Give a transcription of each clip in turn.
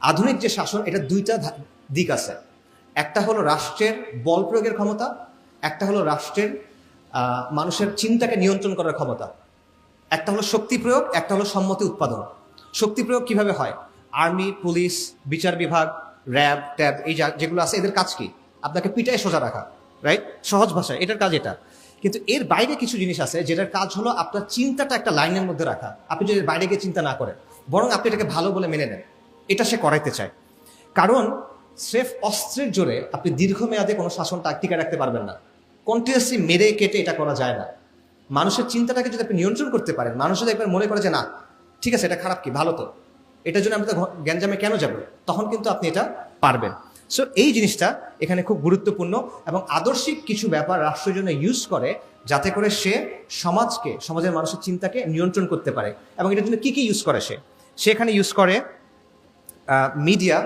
আধুনিক যে শাসন, এটা দুইটা দিক আছে। একটা হলো রাষ্ট্রের বল প্রয়োগের ক্ষমতা, একটা হলো রাষ্ট্রের মানুষের চিন্তাকে নিয়ন্ত্রণ করার ক্ষমতা। একটা হলো শক্তি প্রয়োগ, একটা হলো সম্মতি উৎপাদন। শক্তি প্রয়োগ কীভাবে হয়? আর্মি, পুলিশ, বিচার বিভাগ, র্যাব, ট্যাব, এই যা- যেগুলো আছে, এদের কাজ কি? আপনাকে পিটায় সোজা রাখা রাইট সহজ ভাষায়, এটার কাজ এটা। কিন্তু এর বাইরে কিছু জিনিস আছে, যেটার কাজ হলো আপনার চিন্তাটা একটা লাইনের মধ্যে রাখা। আপনি যদি বাইরে গিয়ে চিন্তা না করেন, বরং আপনি এটাকে ভালো বলে মেনে নেন। এটা সে করাইতে চায়। কারণ স্রেফ অস্ত্রের জোরে আপনি দীর্ঘমেয়াদে কোনো শাসনটা টিকে রাখতে পারবেন না। কন্টিনিউসলি মেরে কেটে এটা করা যায় না। মানুষের চিন্তাটাকে যদি আপনি নিয়ন্ত্রণ করতে পারেন মানুষ যদি একবার মনে করে যে, না, ঠিক আছে, এটা খারাপ কি? ভালো তো। এটার জন্য আমরা তো গ্যাঞ্জামে কেন যাব? তখন কিন্তু আপনি এটা পারবেন। সো এই জিনিসটা এখানে খুব গুরুত্বপূর্ণ এবং আদর্শিক কিছু ব্যাপার রাষ্ট্রের জন্য ইউজ করে যাতে করে সে সমাজকে, সমাজের মানুষের চিন্তাকে নিয়ন্ত্রণ করতে পারে। এবং এটার জন্য কি কি ইউজ করে সে? সে এখানে ইউজ করে মিডিয়া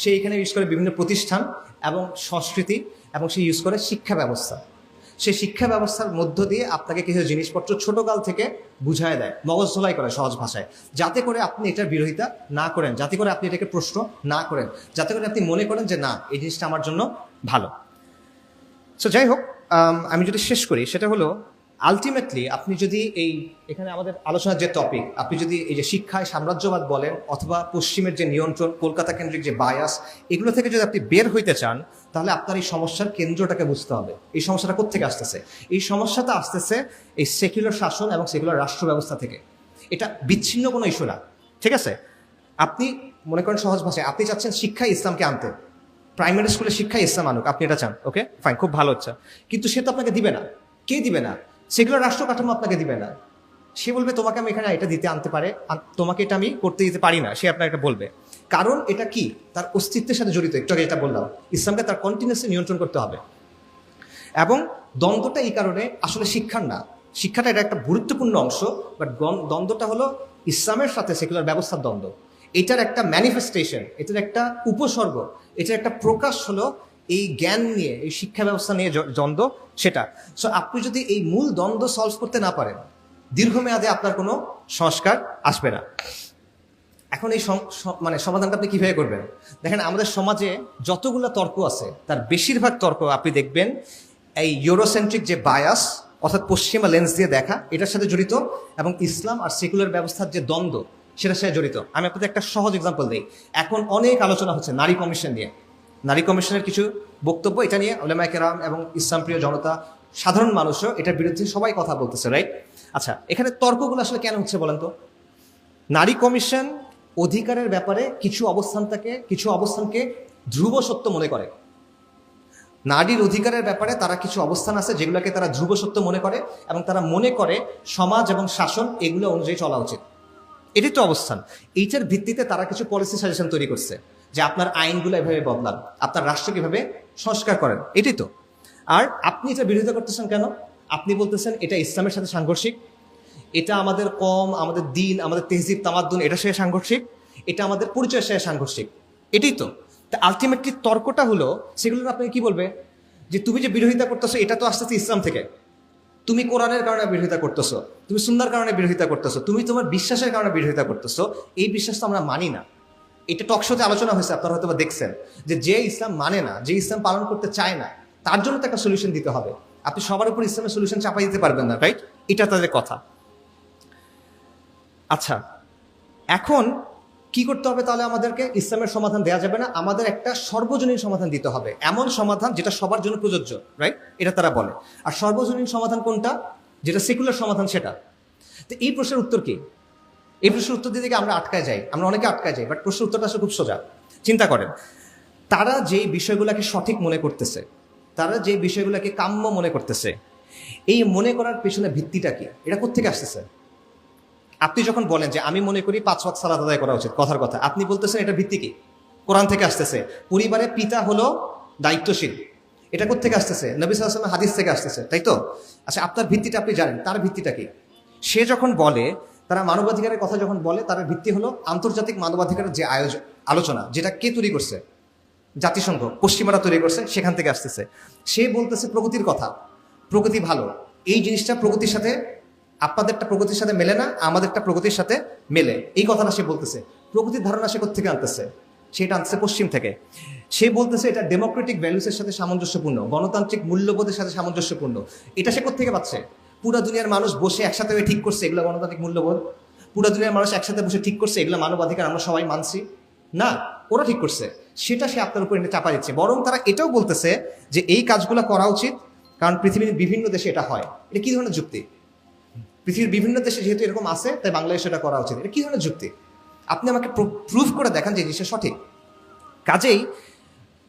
সে এখানে ইউজ করে বিভিন্ন প্রতিষ্ঠান এবং সংস্কৃতি এবং সে ইউজ করে শিক্ষা ব্যবস্থা। সেই শিক্ষা ব্যবস্থার মধ্য দিয়ে আপনাকে কিছু জিনিসপত্র ছোটকাল থেকে বুঝায় দেয়, মগজ ধোলাই করে সহজ ভাষায়। যাতে করে আপনি এটার বিরোধিতা না করেন, যাতে করে আপনি এটাকে প্রশ্ন না করেন, যাতে করে আপনি মনে করেন যে না, এই জিনিসটা আমার জন্য ভালো। সো যাই হোক আমি যদি শেষ করি, সেটা হলো আলটিমেটলি আপনি যদি এই এখানে আমাদের আলোচনার যে টপিক আপনি যদি এই যে শিক্ষায় সাম্রাজ্যবাদ বলেন অথবা পশ্চিমের যে নিয়ন্ত্রণ, কলকাতা কেন্দ্রিক যে বায়াস এগুলো থেকে যদি আপনি বের হইতে চান, তাহলে আপনার এই সমস্যার কেন্দ্রটাকে বুঝতে হবে। এই সমস্যাটা কোথেকে আসতেছে? এই সমস্যাটা আসতেছে এই সেকুলার শাসন এবং সেকুলার রাষ্ট্র ব্যবস্থা থেকে। এটা বিচ্ছিন্ন কোনো ইস্যু না। ঠিক আছে? আপনি মনে করেন সহজ ভাষায়, আপনি চাচ্ছেন শিক্ষায় ইসলামকে আনতে। প্রাইমারি স্কুলে শিক্ষায় ইসলাম আনুক, আপনি এটা চান, ওকে? ফাইন খুব ভালো হচ্ছে। কিন্তু সে তো আপনাকে দিবে না। কে দিবে না? সেগুলো রাষ্ট্র কাঠামো আপনাকে দিবে না। সে বলবে, তোমাকে আমি এখানে এটা দিতে আনতে পারে তোমাকে এটা আমি করতে দিতে পারি না। সে আপনাকে এটা বলবে। কারণ এটা কি? তার অস্তিত্বের সাথে জড়িত। একটু আগে যেটা বললাম, ইসলামকে তার কন্টিনিউসলি নিয়ন্ত্রণ করতে হবে। এবং দ্বন্দ্বটা এই কারণে আসলে শিক্ষার না। শিক্ষাটা এটা একটা গুরুত্বপূর্ণ অংশ বাট দ্বন্দ্বটা হলো ইসলামের সাথে সেকুলার ব্যবস্থার দ্বন্দ্ব। এটার একটা ম্যানিফেস্টেশন এটার একটা উপসর্গ, এটার একটা প্রকাশ হলো এই জ্ঞান নিয়ে, এই শিক্ষা ব্যবস্থা নিয়ে দ্বন্দ্ব, সেটা। সো আপনি যদি এই মূল দ্বন্দ্ব সলভ করতে না পারেন, দীর্ঘমেয়াদে আপনার কোনো সংস্কার আসবে না। এখন এই মানে সমাধানটা আপনি কীভাবে করবেন? দেখেন, আমাদের সমাজে যতগুলো তর্ক আছে, তার বেশিরভাগ তর্ক আপনি দেখবেন এই ইউরোসেন্ট্রিক যে বায়াস অর্থাৎ পশ্চিমা লেন্স দিয়ে দেখা, এটার সাথে জড়িত এবং ইসলাম আর সেকুলার ব্যবস্থার যে দ্বন্দ্ব, সেটার সাথে জড়িত। আমি আপনাদের একটা সহজ এক্সাম্পল দিই। এখন অনেক আলোচনা হচ্ছে নারী কমিশন নিয়ে। নারী কমিশনের কিছু বক্তব্য, এটা নিয়ে ওলেমা কেরাম এবং ইসলামপ্রিয় জনতা, সাধারণ মানুষও এটার বিরুদ্ধে সবাই কথা বলতেছে রাইট আচ্ছা এখানে তর্কগুলো আসলে কেন হচ্ছে বলেন তো? নারী কমিশন অধিকারের ব্যাপারে কিছু অবস্থানটাকে, কিছু অবস্থানকে ধ্রুব সত্য মনে করে। নারীর অধিকারের ব্যাপারে তারা কিছু অবস্থান আছে যেগুলোকে তারা ধ্রুব সত্য মনে করে এবং তারা মনে করে সমাজ এবং শাসন এগুলো অনুযায়ী চলা উচিত। এটাই তো অবস্থান। এইটার ভিত্তিতে তারা কিছু পলিসি সাজেশন তৈরি করছে। যে আপনার আইনগুলো এভাবে বদলান, আপনার রাষ্ট্রকে এভাবে সংস্কার করেন, এটাই তো। আর আপনি এটা বিরোধিতা করতেছেন কেন? আপনি বলতেছেন এটা ইসলামের সাথে সাংঘর্ষিক, এটা আমাদের কম, আমাদের দিন, আমাদের তেহজিব, তামাদ্দুন, এটা সে সাংঘর্ষিক, এটা আমাদের পরিচয়ের সাথে সাংঘর্ষিক, এটাই তো। তা আলটিমেটলি তর্কটা হলো সেগুলো আপনাকে কি বলবে? যে তুমি যে বিরোধিতা করতেছো, এটা তো আসতেছে ইসলাম থেকে। তুমি কোরআনের কারণে বিরোধিতা করতেছো, তুমি সুন্দর কারণে বিরোধিতা করতেছো, তুমি তোমার বিশ্বাসের কারণে বিরোধিতা করতেছো, এই বিশ্বাস তো আমরা মানি না। এটা টকশোতে আলোচনা হয়েছে, আপনারা হয়তো বা দেখছেন, যে যে ইসলাম মানে না, যে ইসলাম পালন করতে চায় না, তার জন্য তো একটা সলিউশন দিতে হবে। আপনি সবার উপর ইসলামের সলিউশন চাপাই দিতে পারবেন না রাইট এটা তাদের কথা। আচ্ছা এখন কি করতে হবে তাহলে আমাদেরকে? ইসলামের সমাধান দেওয়া যাবে না, আমাদের একটা সর্বজনীন সমাধান দিতে হবে। এমন সমাধান যেটা সবার জন্য প্রযোজ্য রাইট এটা তারা বলে। আর সর্বজনীন সমাধান কোনটা? যেটা সেকুলার সমাধান সেটা। তো এই প্রশ্নের উত্তর কি? এই প্রশ্নের উত্তর দিতে আমরা আটকায় যাই। আমরা অনেকে আটকায় যাই বাট প্রশ্নের উত্তরটা আসলে খুব সোজা। চিন্তা করেন, তারা যেই বিষয়গুলোকে সঠিক মনে করতেছে, তারা যে বিষয়গুলোকে কাম্য মনে করতেছে, এই মনে করার পেছনে ভিত্তিটা কি? এটা কোথেকে আসতেছে? আপনি যখন বলেন যে আমি মনে করি পাঁচ ওয়াক্ত সালাত আদায় করা উচিত, কথার কথা, আপনি বলতেছেন এটা ভিত্তি কি? কোরআন থেকে আসতেছে, পরিবারের পিতা হলো দায়িত্বশীল। এটা কোথেকে আসতেছে? নবী সাল্লামের হাদিস থেকে আসতেছে, তাই তো? আচ্ছা আপনার ভিত্তিটা আপনি জানেন, তার ভিত্তিটা কি? সে যখন বলে তারা মানবাধিকারের কথা যখন বলে, তার ভিত্তি হলো আন্তর্জাতিক মানবাধিকারের যে আয়োজন আলোচনা, যেটা কে তৈরি করছে? জাতিসংঘ, পশ্চিমারা তৈরি করছে সেখান থেকে আসতেছে। সে বলতেছে প্রগতির কথা। প্রগতি ভালো। এই জিনিসটা প্রগতির সাথে, আপনাদেরটা প্রগতির সাথে মেলে না, আমাদেরটা প্রগতির সাথে মেলে। এই কথাটা সে বলতেছে। প্রগতির ধারণা সে থেকে আনতেছে? সেটা আনছে পশ্চিম থেকে। সে বলতেছে এটা ডেমোক্রেটিক ভ্যালুসের সাথে সামঞ্জস্যপূর্ণ, গণতান্ত্রিক মূল্যবোধের সাথে সামঞ্জস্যপূর্ণ। এটা সে কোথেকে পাচ্ছে? পুরো দুনিয়ার মানুষ বসে একসাথে ঠিক করছে, এগুলো গণতান্ত্রিক মূল্যবোধ। পুরো দুনিয়ার মানুষ একসাথে বসে ঠিক করছে, এগুলো মানবাধিকার আমরা সবাই মানছি। না, ওরা ঠিক করছে। সেটা সে আপনার উপর এনে চাপা দিচ্ছে। বরং তারা এটাও বলতেছে যে এই কাজগুলো করা উচিত, কারণ পৃথিবীর বিভিন্ন দেশে এটা হয়। এটা কি ধরনের যুক্তি? পৃথিবীর বিভিন্ন দেশে যেহেতু এরকম আছে, তাই বাংলাদেশে এটা করা উচিত। এটা কি ধরনের যুক্তি? আপনি আমাকে প্রুফ করে দেখান যে জিনিসটা সঠিক। কাজেই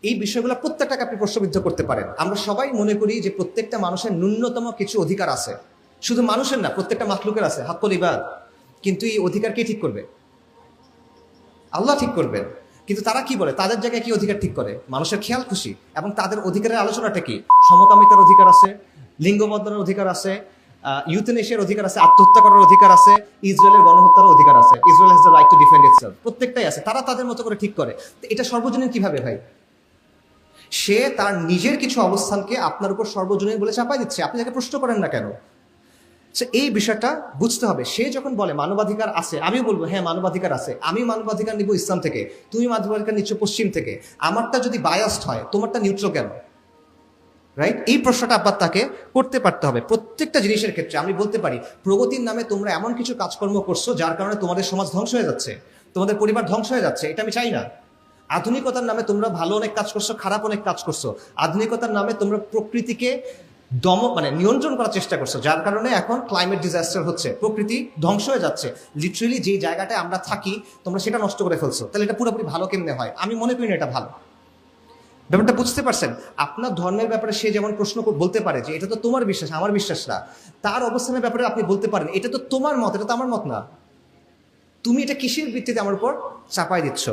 এই বিষয়গুলো প্রত্যেকটাকে আপনি প্রশ্নবিদ্ধ করতে পারেন। আমরা সবাই মনে করি যে প্রত্যেকটা মানুষের ন্যূনতম কিছু অধিকার আছে। শুধু মানুষের না, প্রত্যেকটা মাখলুকের আছে। হাক্কল ইবাদ। কিন্তু এই অধিকার কে ঠিক করবে? আল্লাহ ঠিক করবেন। কিন্তু তারা কি বলে? তাদের জায়গায় কি অধিকার ঠিক করে? মানুষের খেয়াল খুশি। এবং তাদের অধিকারের আলোচনাটা কি? সমকামিতার অধিকার আছে লিঙ্গ বদলের অধিকার আছে ইউথেনেশিয়ার অধিকার আছে, আত্মহত্যা করার অধিকার আছে, ইসরায়েলের গণহত্যার অধিকার আছে। Israel has the right to defend itself প্রত্যেকটাই আছে। তারা তাদের মতো করে ঠিক করে। এটা সর্বজনীন কীভাবে ভাই? সে তার নিজের কিছু অবস্থানকে আপনার উপর সর্বজনীন বলে চাপাই দিচ্ছে। আপনি তাকে প্রশ্ন করেন না কেন? সে এই বিষয়টা বুঝতে হবে। সে যখন বলে, মানবাধিকার আছে, আমিও বলব হ্যাঁ মানবাধিকার আছে। আমি মানবাধিকার নিব ইসলাম থেকে, তুমি মানবাধিকার নিচ্ছ পশ্চিম থেকে। আমারটা যদি বায়াসড হয়, তোমারটা নিউট্রাল কেন? রাইট এই প্রশ্নটা আবার তাকে করতে পারতে হবে। প্রত্যেকটা জিনিসের ক্ষেত্রে আমি বলতে পারি, প্রগতির নামে তোমরা এমন কিছু কাজকর্ম করছ যার কারণে তোমাদের সমাজ ধ্বংস হয়ে যাচ্ছে। তোমাদের পরিবার ধ্বংস হয়ে যাচ্ছে। এটা আমি চাই না। আধুনিকতার নামে তোমরা ভালো অনেক কাজ করছ, খারাপ অনেক কাজ করছ। আধুনিকতার নামে তোমরা প্রকৃতিকে দম মানে নিয়ন্ত্রণ করার চেষ্টা করছ, যার কারণে এখন ক্লাইমেট ডিজাস্টার হচ্ছে, প্রকৃতি ধ্বংস হয়ে যাচ্ছে। লিটারেলি যে জায়গাটায় আমরা থাকি, তোমরা সেটা নষ্ট করে ফেলছো। তাহলে এটা পুরোপুরি ভালো কেমনে হয়? আমি মনে করি না এটা ভালো। ব্যাপারটা বুঝতে পারছেন? আপনার ধর্মের ব্যাপারে সে যেমন প্রশ্ন বলতে পারে যে এটা তো তোমার বিশ্বাস, আমার বিশ্বাস না। তার অবস্থানের ব্যাপারে আপনি বলতে পারেন, এটা তো তোমার মত, এটা তো আমার মত না। তুমি এটা কিসের ভিত্তিতে আমার উপর চাপাই দিচ্ছ?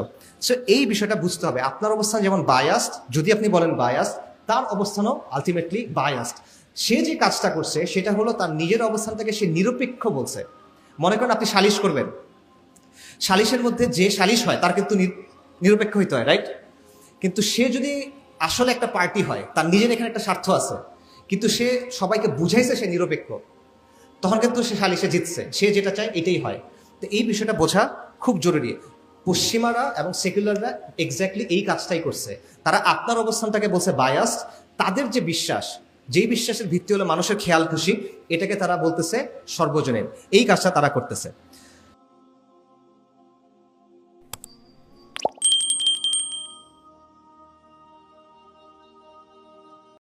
সো এই বিষয়টা বুঝতে হবে। আপনার অবস্থান যেমন বায়াস্ট যদি আপনি বলেন বায়াস্ট তার অবস্থানও আলটিমেটলি বায়াস্ট সে যে কাজটা করছে, সেটা হলো তার নিজের অবস্থানটাকে সে নিরপেক্ষ বলছে। মনে করেন আপনি সালিশ করবেন। সালিশের মধ্যে যে সালিশ হয়, তার কিন্তু নির- নিরপেক্ষ হইতে হয় রাইট কিন্তু সে যদি আসলে একটা পার্টি হয়, তার নিজের এখানে একটা স্বার্থ আছে, কিন্তু সে সবাইকে বুঝাইছে সে নিরপেক্ষ, তখন কিন্তু সে সালিশে জিতছে। সে যেটা চায়, এটাই হয়। তো এই বিষয়টা বোঝা খুব জরুরি। পশ্চিমারা এবং সেকুলাররা এক্স্যাক্টলি এই কাজটাই করছে। তারা আপনার অবস্থানটাকে বলছে বায়াস তাদের যে বিশ্বাস, যেই বিশ্বাসের ভিত্তি হলো মানুষের খেয়াল খুশি, এটাকে তারা বলতেছে সর্বজনীন। এই কাজটা তারা করতেছে।